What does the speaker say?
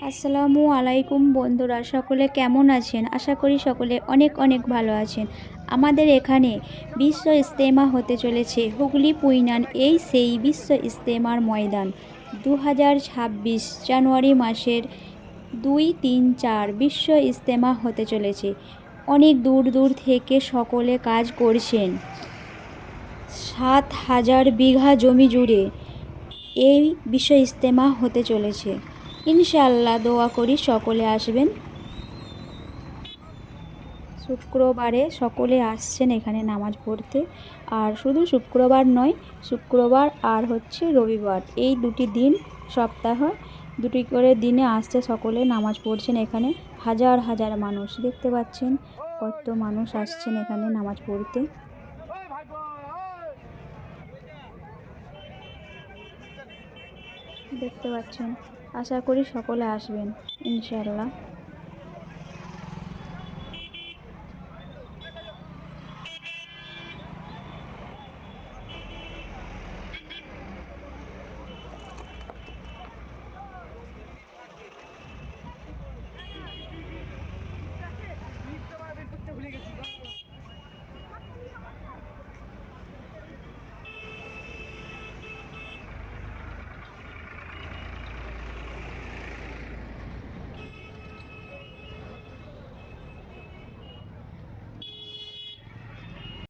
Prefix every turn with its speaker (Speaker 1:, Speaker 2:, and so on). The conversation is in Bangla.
Speaker 1: আসসালামু আলাইকুম বন্ধুরা, সকলে কেমন আছেন? আশা করি সকলে অনেক অনেক ভালো আছেন। আমাদের এখানে বিশ্ব ইস্তেমা হতে চলেছে। হুগলি, পুইনান, এই সেই বিশ্ব ইস্তেমার ময়দান। দু হাজার ছাব্বিশ জানুয়ারি মাসের দুই তিন চার বিশ্ব ইস্তেমা হতে চলেছে। অনেক দূর দূর থেকে সকলে কাজ করছেন। সাত হাজার বিঘা জমি জুড়ে এই বিশ্ব ইস্তেমা হতে চলেছে। ইনশাআল্লাহ দোয়া করি সকলে আসবেন। শুক্রবারে সকলে আসছেন এখানে নামাজ পড়তে। আর শুধু শুক্রবার নয়, শুক্রবার আর হচ্ছে রবিবার। এই দুটি দিন সপ্তাহ, দুটি করে দিনে আসছে সকলে নামাজ পড়ছেন এখানে। হাজার হাজার মানুষ দেখতে পাচ্ছেন কত মানুষ আসছেন এখানে নামাজ পড়তে। দেখতে পাচ্ছেন আশা করি সকলে আসবেন ইনশাআল্লাহ।